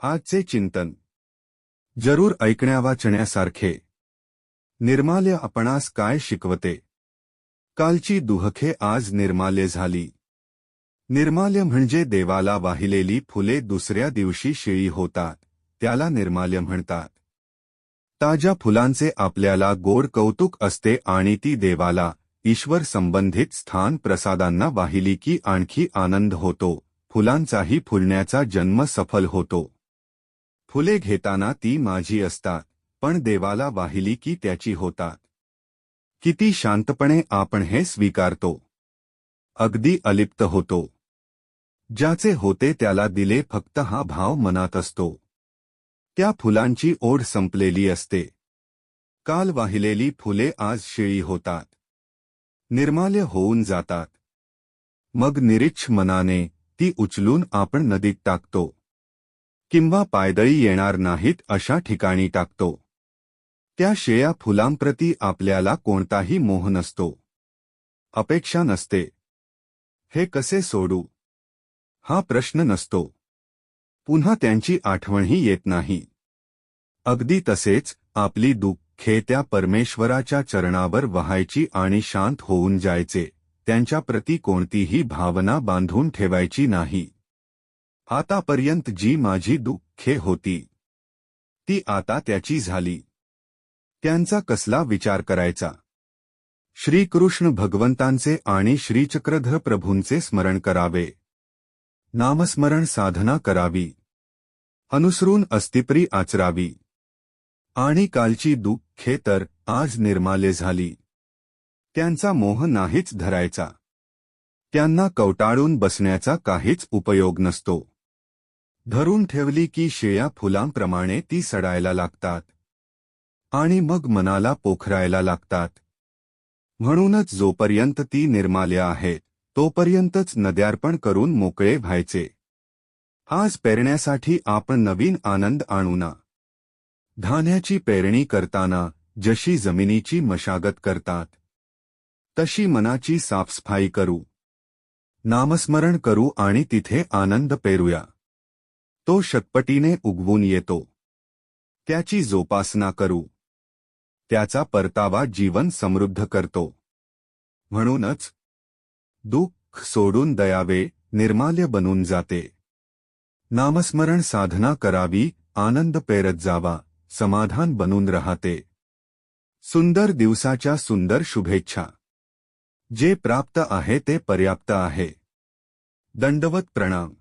आजचे चिंतन. जरूर ऐकण्या वाचण्यासारखे. निर्माल्य आपणास काय शिकवते? कालची दुहखे आज निर्माल्य झाली. निर्माल्य म्हणजे देवाला वाहिलेली फुले दुसऱ्या दिवशी शिळी होतात त्याला निर्माल्य म्हणतात. ताज्या फुलांचे आपल्याला गोड कौतुक असते आणि ती देवाला ईश्वर संबंधित स्थान प्रसादांना वाहिली की आणखी आनंद होतो फुलांचाही फुलण्याचा जन्म सफल होतो. फुले घेताना ती माझी असतात पण देवाला वाहिली की त्याची होतात. किती शांतपणे आपण हे स्वीकारतो. अगदी अलिप्त होतो. ज्याचे होते त्याला दिले फक्त हा भाव मनात असतो. त्या फुलांची ओढ संपलेली असते. काल वाहिलेली फुले आज शिळी होतात. निर्माल्य होऊन जातात. मग निरीच्छ मनाने ती उचलून आपण नदीत टाकतो. किंवा पायदळी येणार नाहीत अशा ठिकाणी टाकतो. त्या शेया फुलांप्रती आपल्याला कोणताही मोह नसतो. अपेक्षा नसते. हे कसे सोडू? हा प्रश्न नसतो. पुन्हा त्यांची आठवणही येत नाही. अगदी तसेच आपली दुःखे त्या परमेश्वराच्या चरणावर व्हायची आणि शांत होऊन जायचे त्यांच्याप्रती कोणतीही भावना बांधून ठेवायची नाही. आतापर्यंत जी माझी दुःखे होती ती आता त्याची झाली. त्यांचा कसला विचार करायचा? श्रीकृष्ण भगवंतांचे आणि श्रीचक्रधर प्रभूंचे स्मरण करावे. नामस्मरण साधना करावी. अनुसरून अस्तिप्री आचरावी. आणि कालची दुःखे तर आज निर्माले झाली. त्यांचा मोह नाहीच धरायचा. त्यांना कवटाळून बसण्याचा काहीच उपयोग नसतो. धरून ठेवली की शेया फुलांप्रमाणे ती सडायला लागतात. आणि मग मनाला पोखरायला लागतात. म्हणूनच जोपर्यंत ती निर्माल्य आहे तोपर्यंतच नद्यार्पण करून मोकळे व्हायचे. आज पेरण्यासाठी आपण नवीन आनंद आणू ना. धान्याची पेरणी करताना जशी जमिनीची मशागत करतात तशी मनाची साफसफाई करू. नामस्मरण करू आणि तिथे आनंद पेरूया. तो शतपटीने उगवून येतो. त्याची जोपासना करू. त्याचा परतावा जीवन समृद्ध करतो. म्हणूनच दुःख सोडून दयावे निर्माल्य बनून जाते. नामस्मरण साधना करावी आनंद पेरत जावा समाधान बनून राहते. सुंदर दिवसाच्या सुंदर शुभेच्छा. जे प्राप्त आहे ते पर्याप्त आहे. दंडवत प्रणाम.